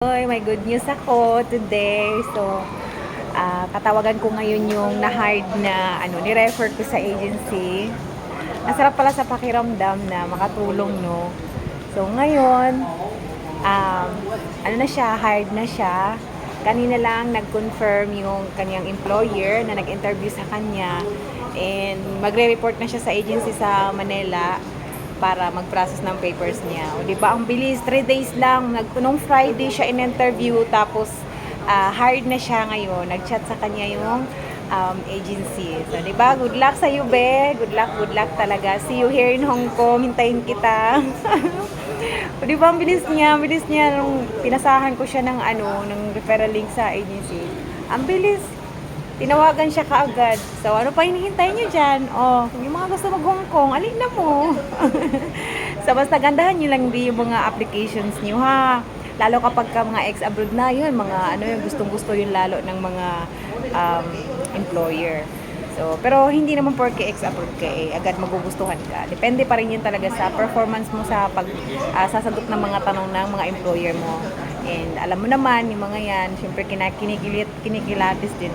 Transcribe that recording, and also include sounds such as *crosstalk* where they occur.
Hoy, may good news ako today. So, ah, katawagan ko ngayon yung na-hired na, ano, ni-refer ko sa agency. Masarap pala sa pakiramdam na makatulong, no? So, ngayon, um, ano na siya, hired na siya. Kanina lang nag-confirm yung kanyang employer na nag-interview sa kanya. And magre-report na siya sa agency sa Manila para mag-process ng papers niya. O, di ba? Ang bilis, 3 days lang. Nag, nung Friday siya in-interview, tapos ah, hired na siya ngayon. Nag-chat sa kanya yung um, agency. So, di ba? Good luck sa iyo, be. Good luck, good luck talaga. See you here in Hong Kong. Hintayin kita. *laughs* o, di ba? Ang bilis niya. Ang bilis niya nung pinasahan ko siya ng ano, ng referral link sa agency. Ang bilis. Tinawagan siya kaagad. So, ano pa hinihintay niyo dyan? Oh, yung mga gusto mag-Hong Kong, alin na mo. *laughs* so, basta gandahan niyo lang yung mga applications niyo, ha? Lalo kapag ka mga ex-abroad na yun, mga ano yung gustong-gusto yun lalo ng mga um, employer. So, pero hindi naman porke ex-abroad ka eh, agad magugustuhan ka. Depende pa rin yun talaga sa performance mo sa pag ah, sasagot ng mga tanong ng mga employer mo. And alam mo naman, yung mga yan, syempre kinakinikilit, kinikilatis din.